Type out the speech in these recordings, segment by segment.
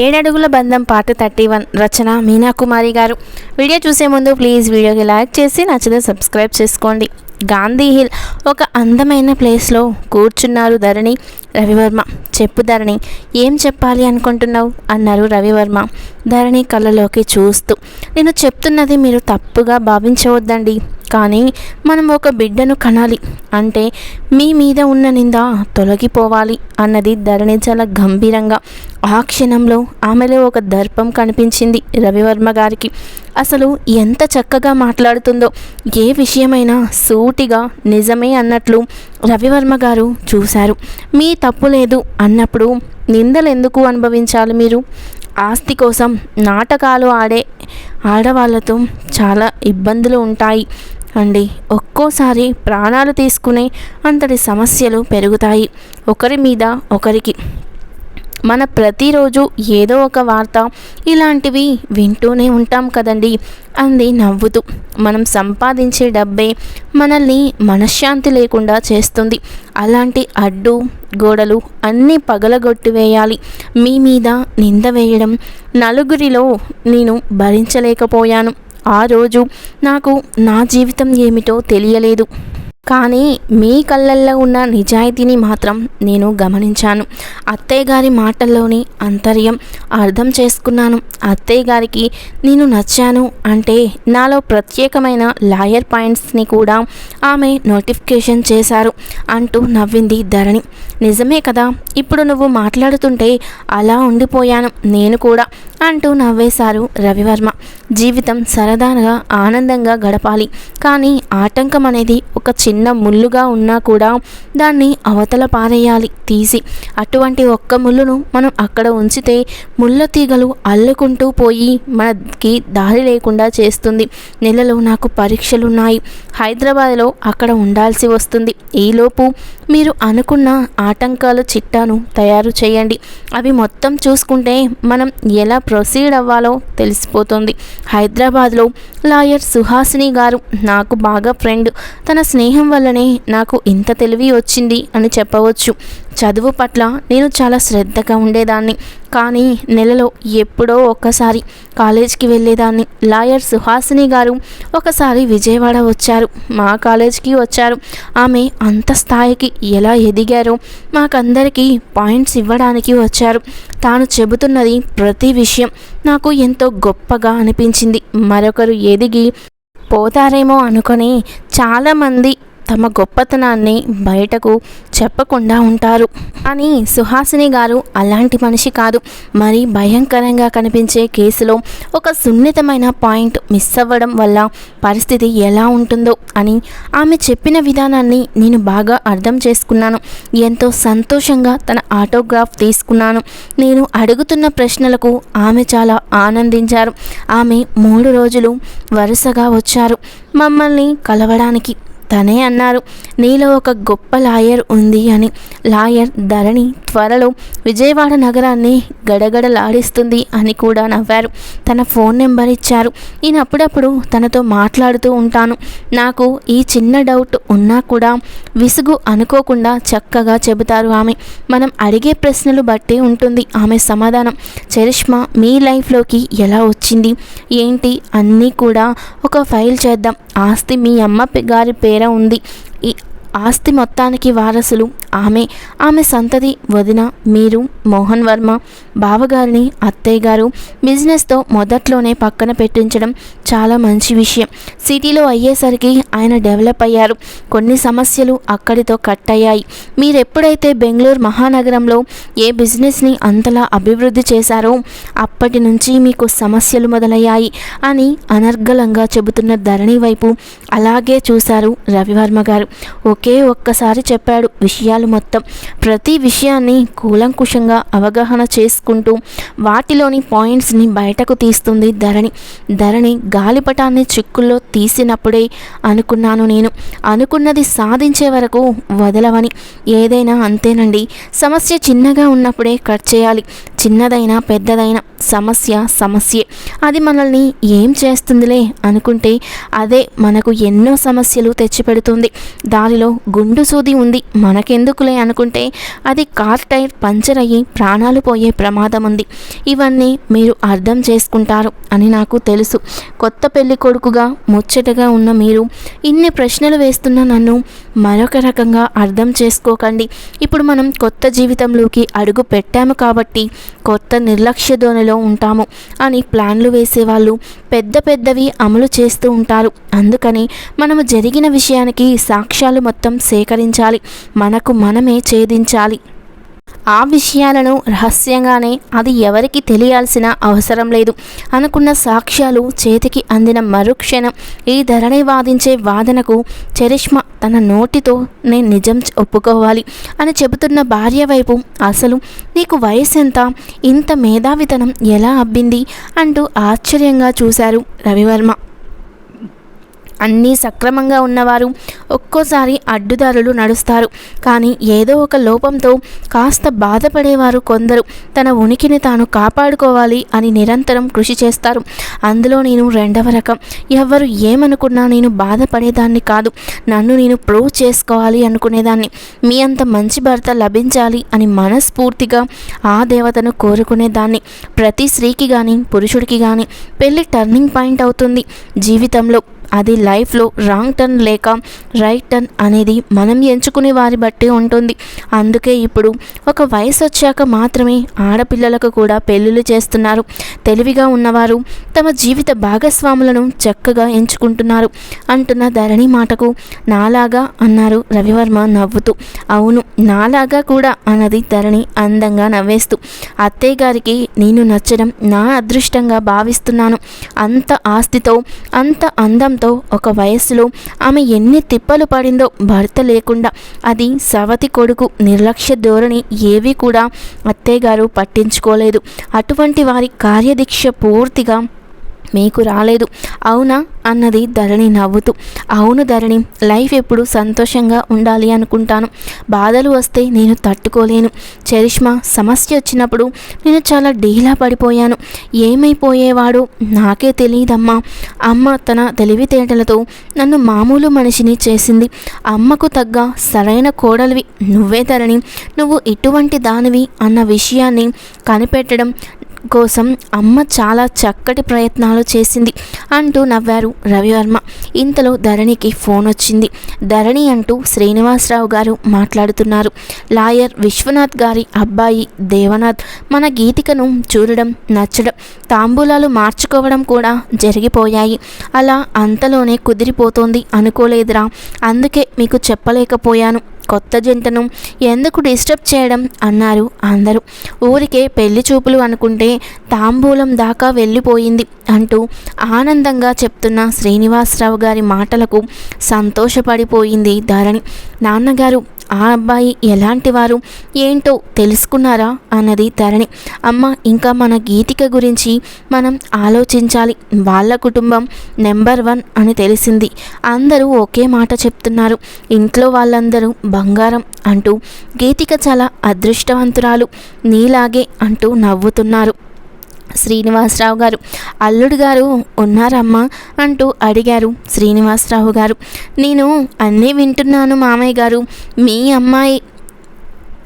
ఏడడుగుల బంధం part thirty one రచన మీనాకుమారి గారు. వీడియో చూసే ముందు ప్లీజ్ వీడియోకి లైక్ చేసి నచ్చితే సబ్స్క్రైబ్ చేసుకోండి. గాంధీ హిల్ ఒక అందమైన ప్లేస్లో కూర్చున్నారు ధరణి. రవివర్మ చెప్పు ధరణి ఏం చెప్పాలి అనుకుంటున్నావు? అన్నారు రవివర్మ. ధరణి కళ్ళలోకి చూస్తూ నేను చెప్తున్నది మీరు తప్పుగా భావించవద్దండి కానీ మనం ఒక బిడ్డను కనాలి. అంటే మీ మీద ఉన్న నింద తొలగిపోవాలి అన్నది ధరణి చాలా గంభీరంగా. ఆ క్షణంలో ఆమెలో ఒక దర్పం కనిపించింది రవివర్మ గారికి. అసలు ఎంత చక్కగా మాట్లాడుతుందో ఏ విషయమైనా సూటిగా నిజమే అన్నట్లు రవివర్మ గారు చూశారు. మీ తప్పు లేదు అన్నప్పుడు నిందలు ఎందుకు అనుభవించాలి మీరు? ఆస్తి కోసం నాటకాలు ఆడే ఆడవాళ్ళతో చాలా ఇబ్బందులు ఉంటాయి అండి. ఒక్కోసారి ప్రాణాలు తీసుకునే అంతటి సమస్యలు పెరుగుతాయి. ఒకరి మీద ఒకరికి మన ప్రతిరోజు ఏదో ఒక వార్త ఇలాంటివి వింటూనే ఉంటాం కదండి. అంది నవ్వుతూ. మనం సంపాదించే డబ్బే మనల్ని మనశ్శాంతి లేకుండా చేస్తుంది. అలాంటి అడ్డు గోడలు అన్నీ పగలగొట్టివేయాలి. మీ మీద నింద వేయడం నలుగురిలో నేను భరించలేకపోయాను. ఆ రోజు నాకు నా జీవితం ఏమిటో తెలియలేదు. కానీ మీ కళ్ళల్లో ఉన్న నిజాయితీని మాత్రం నేను గమనించాను. అత్తయ్య గారి మాటల్లోని అంతర్యం అర్థం చేసుకున్నాను. అత్తయ్య గారికి నేను నచ్చాను అంటే నాలో ప్రత్యేకమైన లాయర్ పాయింట్స్ని కూడా ఆమె నోటిఫికేషన్ చేశారు అంటూ నవ్వింది ధరణి. నిజమే కదా ఇప్పుడు నువ్వు మాట్లాడుతుంటే అలా ఉండిపోయాను. నేను కూడా అంటూ నవ్వేశారు రవివర్మ. జీవితం సరదాగా ఆనందంగా గడపాలి. కానీ ఆటంకం అనేది ఒక చిన్న ముళ్ళుగా ఉన్నా కూడా దాన్ని అవతల పారేయాలి తీసి. అటువంటి ఒక్క ముళ్ళును మనం అక్కడ ఉంచితే ముళ్ళ తీగలు అల్లుకుంటూ పోయి మనకి దారి లేకుండా చేస్తుంది. నెలలో నాకు పరీక్షలున్నాయి. హైదరాబాద్లో అక్కడ ఉండాల్సి వస్తుంది. ఈలోపు మీరు అనుకున్న ఆటంకాల చిట్టాను తయారు చేయండి. అవి మొత్తం చూసుకుంటే మనం ఎలా ప్రొసీడ్ అవ్వాలో తెలిసిపోతుంది. హైదరాబాద్లో లాయర్ సుహాసిని గారు నాకు బాగా ఫ్రెండ్. తన స్నేహం వల్లనే నాకు ఇంత తెలివి వచ్చింది అని చెప్పవచ్చు. చదువు పట్ల నేను చాలా శ్రద్ధగా ఉండేదాన్ని. కానీ నెలలో ఎప్పుడో ఒక్కసారి కాలేజ్కి వెళ్ళేదాన్ని. లాయర్ సుహాసిని గారు ఒకసారి విజయవాడ వచ్చారు. మా కాలేజ్కి వచ్చారు. ఆమె అంత స్థాయికి ఎలా ఎదిగారో మాకందరికీ పాయింట్స్ ఇవ్వడానికి వచ్చారు. తాను చెబుతున్నది ప్రతి విషయం నాకు ఎంతో గొప్పగా అనిపించింది. మరొకరు ఎదిగి పోతారేమో అనుకొని చాలామంది తమ గొప్పతనాన్ని బయటకు చెప్పకుండా ఉంటారు. అని సుహాసిని గారు అలాంటి మనిషి కాదు. మరి భయంకరంగా కనిపించే కేసులో ఒక సున్నితమైన పాయింట్ మిస్ అవ్వడం వల్ల పరిస్థితి ఎలా ఉంటుందో అని ఆమె చెప్పిన విధానాన్ని నేను బాగా అర్థం చేసుకున్నాను. ఎంతో సంతోషంగా తన ఆటోగ్రాఫ్ తీసుకున్నాను. నేను అడుగుతున్న ప్రశ్నలకు ఆమె చాలా ఆనందించారు. ఆమె మూడు రోజులు వరుసగా వచ్చారు. మమ్మల్ని కలవడానికి తనే అన్నారు. నీలో ఒక గొప్ప లాయర్ ఉంది అని. లాయర్ ధరణి త్వరలో విజయవాడ నగరాన్ని గడగడలాడిస్తుంది అని కూడా నవ్వారు. తన ఫోన్ నెంబర్ ఇచ్చారు. నేను అప్పుడప్పుడు తనతో మాట్లాడుతూ ఉంటాను. నాకు ఈ చిన్న డౌట్ ఉన్నా కూడా విసుగు అనుకోకుండా చక్కగా చెబుతారు ఆమె. మనం అడిగే ప్రశ్నలు బట్టి ఉంటుంది ఆమె సమాధానం. చరిష్మా మీ లైఫ్లోకి ఎలా వచ్చింది? ఏంటి? అన్నీ కూడా ఒక ఫైల్ చేద్దాం. ఆస్తి మీ అమ్మ గారి పేర ఉంది. ఆస్తి మొత్తానికి వారసులు. ఆమె ఆమె సంతతి వదిన మీరు మోహన్ వర్మ బావగారిని అత్తయ్య గారు బిజినెస్తో మొదట్లోనే పక్కన పెట్టించడం చాలా మంచి విషయం. సిటీలో అయ్యేసరికి ఆయన డెవలప్ అయ్యారు. కొన్ని సమస్యలు అక్కడితో కట్ అయ్యాయి. మీరెప్పుడైతే బెంగళూరు మహానగరంలో ఏ బిజినెస్ని అంతలా అభివృద్ధి చేశారో అప్పటి నుంచి మీకు సమస్యలు మొదలయ్యాయి అని అనర్గళంగా చెబుతున్న ధరణి వైపు అలాగే చూశారు రవివర్మ గారు. ఒక ఒకే ఒక్కసారి చెప్పాడు విషయాలు మొత్తం. ప్రతి విషయాన్ని కూలంకుషంగా అవగాహన చేసుకుంటూ వాటిలోని పాయింట్స్ని బయటకు తీస్తుంది ధరణి. ధరణి గాలిపటాన్ని చిక్కుల్లో తీసినప్పుడే అనుకున్నాను నేను. అనుకున్నది సాధించే వరకు వదలవని. ఏదైనా అంతేనండి. సమస్య చిన్నగా ఉన్నప్పుడే కట్ చేయాలి. చిన్నదైనా పెద్దదైనా సమస్య సమస్యే. అది మనల్ని ఏం చేస్తుందిలే అనుకుంటే అదే మనకు ఎన్నో సమస్యలు తెచ్చిపెడుతుంది. దానిలో గుండు సూది ఉంది. మనకెందుకులే అనుకుంటే అది కార్ టైర్ పంచర్ అయ్యి ప్రాణాలు పోయే ప్రమాదం ఉంది. ఇవన్నీ మీరు అర్థం చేసుకుంటారు అని నాకు తెలుసు. కొత్త పెళ్ళి కొడుకుగా ముచ్చటగా ఉన్న మీరు ఇన్ని ప్రశ్నలు వేస్తున్న నన్ను మరొక రకంగా అర్థం చేసుకోకండి. ఇప్పుడు మనం కొత్త జీవితంలోకి అడుగు పెట్టాము కాబట్టి కొత్త నిర్లక్ష్య ధోనిలో ఉంటాము అని ప్లాన్లు వేసేవాళ్ళు పెద్ద పెద్దవి అమలు చేస్తూ ఉంటారు. అందుకని మనము జరిగిన విషయానికి సాక్ష్యాలు మొత్తం సేకరించాలి. మనకు మనమే ఛేదించాలి. ఆ విషయాలను రహస్యంగానే అది ఎవరికి తెలియాల్సిన అవసరం లేదు. అనుకున్న సాక్ష్యాలు చేతికి అందిన మరుక్షణం ఈ ధరణి వాదించే వాదనకు చరిష్మ తన నోటితో నేను నిజం ఒప్పుకోవాలి అని చెబుతున్న భార్య వైపు అసలు నీకు వయసు ఎంత ఇంత మేధావితనం ఎలా అబ్బింది? అంటూ ఆశ్చర్యంగా చూశారు రవివర్మ. అన్నీ సక్రమంగా ఉన్నవారు ఒక్కోసారి అడ్డుదారులు నడుస్తారు. కానీ ఏదో ఒక లోపంతో కాస్త బాధపడేవారు కొందరు తన ఉనికిని తాను కాపాడుకోవాలి అని నిరంతరం కృషి చేస్తారు. అందులో నేను రెండవ రకం. ఎవరు ఏమనుకున్నా నేను బాధపడేదాన్ని కాదు. నన్ను నేను ప్రూవ్ చేసుకోవాలి అనుకునేదాన్ని. మీ అంత మంచి భర్త లభించాలి అని మనస్ఫూర్తిగా ఆ దేవతను కోరుకునేదాన్ని. ప్రతి స్త్రీకి కానీ పురుషుడికి కానీ పెళ్ళి టర్నింగ్ పాయింట్ అవుతుంది జీవితంలో. అది లైఫ్లో రాంగ్ టర్న్ లేక రైట్ టర్న్ అనేది మనం ఎంచుకునే వారి బట్టి ఉంటుంది. అందుకే ఇప్పుడు ఒక వయసు వచ్చాక మాత్రమే ఆడపిల్లలకు కూడా పెళ్ళిళ్ళు చేస్తున్నారు. తెలివిగా ఉన్నవారు తమ జీవిత భాగస్వాములను చక్కగా ఎంచుకుంటున్నారు. అంటున్న ధరణి మాటకు నాలాగా అన్నారు రవివర్మ నవ్వుతూ. అవును నాలాగా కూడా అన్నది ధరణి అందంగా నవ్వేస్తూ. అత్తయ్య గారికి నేను నచ్చడం నా అదృష్టంగా భావిస్తున్నాను. అంత ఆస్తితో అంత అందంతో ఒక వయస్సులో ఆమె ఎన్ని తిప్పలు పడిందో భర్త లేకుండా అది సవతి కొడుకు నిర్లక్ష్య ధోరణి ఏవి కూడా అత్తయ్యగారు పట్టించుకోలేదు. అటువంటి వారి కార్యదీక్ష పూర్తిగా మీకు రాలేదు. అవునా? అన్నది ధరణి నవ్వుతూ. అవును ధరణి లైఫ్ ఎప్పుడు సంతోషంగా ఉండాలి అనుకుంటాను. బాధలు వస్తే నేను తట్టుకోలేను. చరిష్మా సమస్య వచ్చినప్పుడు నేను చాలా డీలా పడిపోయాను. ఏమైపోయేవాడో నాకే తెలియదమ్మా అమ్మ తన తెలివితేటలతో నన్ను మామూలు మనిషిని చేసింది. అమ్మకు తగ్గ సరైన కోడలివి నువ్వే ధరణి. నువ్వు ఇటువంటి దానివి అన్న విషయాన్ని కనిపెట్టడం కోసం అమ్మ చాలా చక్కటి ప్రయత్నాలు చేసింది అంటూ నవ్వారు రవివర్మ. ఇంతలో ధరణికి ఫోన్ వచ్చింది. ధరణి అంటూ శ్రీనివాసరావు గారు మాట్లాడుతున్నారు. లాయర్ విశ్వనాథ్ గారి అబ్బాయి దేవనాథ్ మన గీతికను చూడడం నచ్చడం తాంబూలాలు మార్చుకోవడం కూడా జరిగిపోయాయి. అలా అంతలోనే కుదిరిపోతోంది అనుకోలేదురా. అందుకే మీకు చెప్పలేకపోయాను. కొత్త జంటను ఎందుకు డిస్టర్బ్ చేయడం అన్నారు అందరూ. ఊరికే పెళ్ళి చూపులు అనుకుంటే తాంబూలం దాకా వెళ్ళిపోయింది అంటూ ఆనందంగా చెప్తున్న శ్రీనివాసరావు గారి మాటలకు సంతోషపడిపోయింది ధరణి. నాన్నగారు ఆ అబ్బాయి ఎలాంటి వారు? ఏంటో తెలుసుకున్నారా? అన్నది ధరణి. అమ్మ ఇంకా మన గీతిక గురించి మనం ఆలోచించాలి. వాళ్ళ కుటుంబం నెంబర్ వన్ అని తెలిసింది. అందరూ ఒకే మాట చెప్తున్నారు. ఇంట్లో వాళ్ళందరూ బంగారం అంటూ గీతిక చాలా అదృష్టవంతురాలు నీలాగే అంటూ నవ్వుతున్నారు. శ్రీనివాసరావు గారు అల్లుడు గారు ఉన్నారమ్మా అంటూ అడిగారు శ్రీనివాసరావు గారు. నేను అన్నీ వింటున్నాను మామయ్య గారు. మీ అమ్మాయి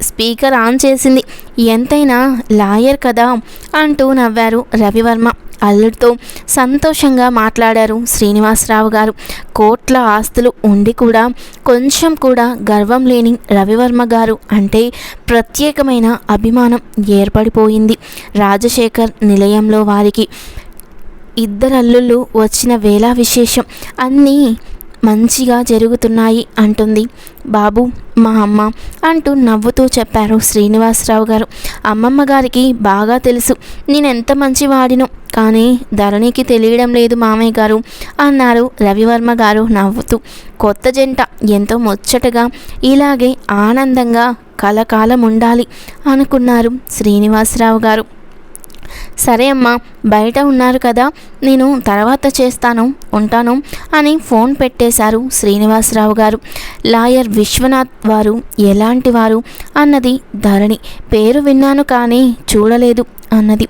స్పీకర్ ఆన్ చేసింది. ఎంతైనా లాయర్ కదా అంటూ నవ్వారు రవివర్మ. అల్లుడితో సంతోషంగా మాట్లాడారు శ్రీనివాసరావు గారు. కోట్ల ఆస్తులు ఉండి కూడా కొంచెం కూడా గర్వం లేని రవివర్మ గారు అంటే ప్రత్యేకమైన అభిమానం ఏర్పడిపోయింది. రాజశేఖర్ నిలయంలో వారికి ఇద్దరు అల్లుళ్ళు వచ్చిన వేళ విశేషం అన్నీ మంచిగా జరుగుతున్నాయి అంటుంది. బాబు మా అమ్మ అంటూ నవ్వుతూ చెప్పారు శ్రీనివాసరావు గారు. అమ్మమ్మ గారికి బాగా తెలుసు నేను ఎంత మంచివాడినో కానీ ధరణికి తెలియడం లేదు మామయ్య గారు అన్నారు రవివర్మ గారు నవ్వుతూ. కొత్త జంట ఎంతో ముచ్చటగా ఇలాగే ఆనందంగా కలకాలం ఉండాలి అనుకున్నారు శ్రీనివాసరావు గారు. సరే అమ్మా బయట ఉన్నారు కదా నేను తర్వాత చేస్తాను ఉంటాను అని ఫోన్ పెట్టేశారు శ్రీనివాసరావు గారు. లాయర్ విశ్వనాథ్ వారు ఎలాంటి వారు? అన్నది ధరణి. పేరు విన్నాను కానీ చూడలేదు అన్నది.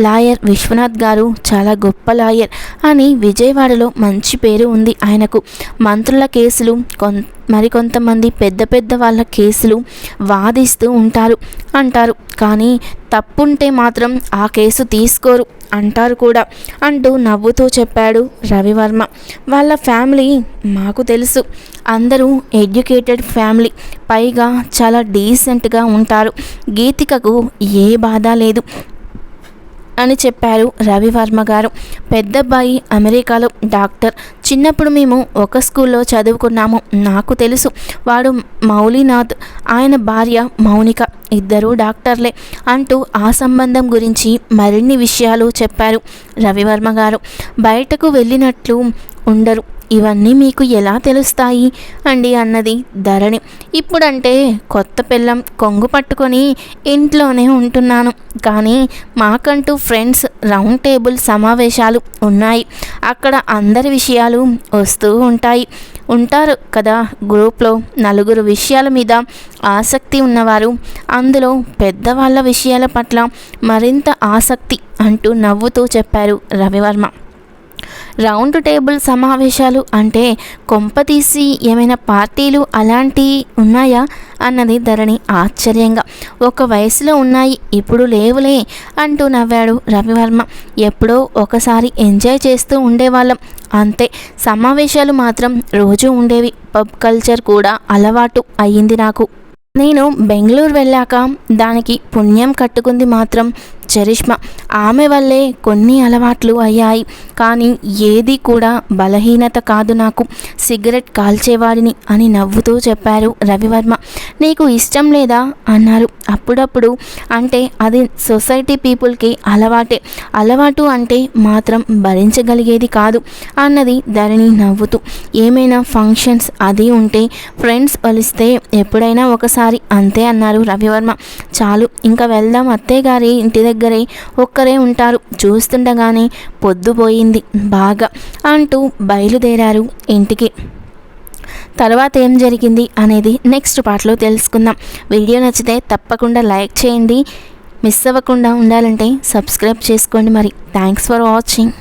లాయర్ విశ్వనాథ్ గారు చాలా గొప్ప లాయర్ అని విజయవాడలో మంచి పేరు ఉంది ఆయనకు. మంత్రుల కేసులు కొన్ మరికొంతమంది పెద్ద పెద్ద వాళ్ళ కేసులు వాదిస్తూ ఉంటారు అంటారు. కానీ తప్పుంటే మాత్రం ఆ కేసు తీసుకోరు అంటారు కూడా అంటూ నవ్వుతూ చెప్పాడు రవివర్మ. వాళ్ళ ఫ్యామిలీ మాకు తెలుసు. అందరూ ఎడ్యుకేటెడ్ ఫ్యామిలీ. పైగా చాలా డీసెంట్గా ఉంటారు. గీతికకు ఏ బాధ లేదు. అని చెప్పారు రవివర్మ గారు. పెద్దబ్బాయి అమెరికాలో డాక్టర్. చిన్నప్పుడు మేము ఒక స్కూల్లో చదువుకున్నాము. నాకు తెలుసు. వాడు మౌలినాథ్. ఆయన భార్య మౌనిక. ఇద్దరు డాక్టర్లే అంటూ ఆ సంబంధం గురించి మరిన్ని విషయాలు చెప్పారు రవివర్మ గారు. బయటకు వెళ్ళినట్లు ఉండరు. ఇవన్నీ మీకు ఎలా తెలుస్తాయి? అండి అన్నది ధరణి. ఇప్పుడంటే కొత్త పిల్లం కొంగు పట్టుకొని ఇంట్లోనే ఉంటున్నాను. కానీ మాకంటూ ఫ్రెండ్స్ రౌండ్ టేబుల్ సమావేశాలు ఉన్నాయి. అక్కడ అందరి విషయాలు వస్తూ ఉంటాయి. ఉంటారు కదా గ్రూప్లో నలుగురు విషయాల మీద ఆసక్తి ఉన్నవారు. అందులో పెద్దవాళ్ళ విషయాల పట్ల మరింత ఆసక్తి అంటూ నవ్వుతూ చెప్పారు రవివర్మ. రౌండ్ టేబుల్ సమావేశాలు అంటే కొంపతీసి ఏమైనా పార్టీలు అలాంటివి ఉన్నాయా అన్నది ధరణి ఆశ్చర్యంగా. ఒక వయసులో ఉన్నాయి ఇప్పుడు లేవులే అంటూ నవ్వాడు రవివర్మ. ఎప్పుడో ఒకసారి ఎంజాయ్ చేస్తూ ఉండేవాళ్ళం అంతే. సమావేశాలు మాత్రం రోజు ఉండేవి. పబ్ కల్చర్ కూడా అలవాటు అయ్యింది నాకు. నేను బెంగళూరు వెళ్ళాక దానికి పుణ్యం కట్టుకుంది మాత్రం చరిష్మ. ఆమె వల్లే కొన్ని అలవాట్లు అయ్యాయి. కానీ ఏది కూడా బలహీనత కాదు నాకు. సిగరెట్ కాల్చేవాడిని అని నవ్వుతూ చెప్పారు రవివర్మ. నీకు ఇష్టం లేదా? అన్నారు. అప్పుడప్పుడు అంటే అది సొసైటీ పీపుల్కి అలవాటే. అలవాటు అంటే మాత్రం భరించగలిగేది కాదు అన్నది ధరణి నవ్వుతూ. ఏమైనా ఫంక్షన్స్ అది ఉంటే ఫ్రెండ్స్ కలిస్తే ఎప్పుడైనా ఒకసారి అంతే అన్నారు రవివర్మ. చాలు ఇంకా వెళ్దాం అత్తయ్య గారి ఇంటి దగ్గర దగ్గరే ఒక్కరే ఉంటారు. చూస్తుండగానే పొద్దుపోయింది బాగా అంటూ బయలుదేరారు ఇంటికి. తర్వాత ఏం జరిగింది అనేది నెక్స్ట్ పార్ట్లో తెలుసుకుందాం. వీడియో నచ్చితే తప్పకుండా లైక్ చేయండి. మిస్ అవ్వకుండా ఉండాలంటే సబ్స్క్రైబ్ చేసుకోండి మరి. Thanks for watching.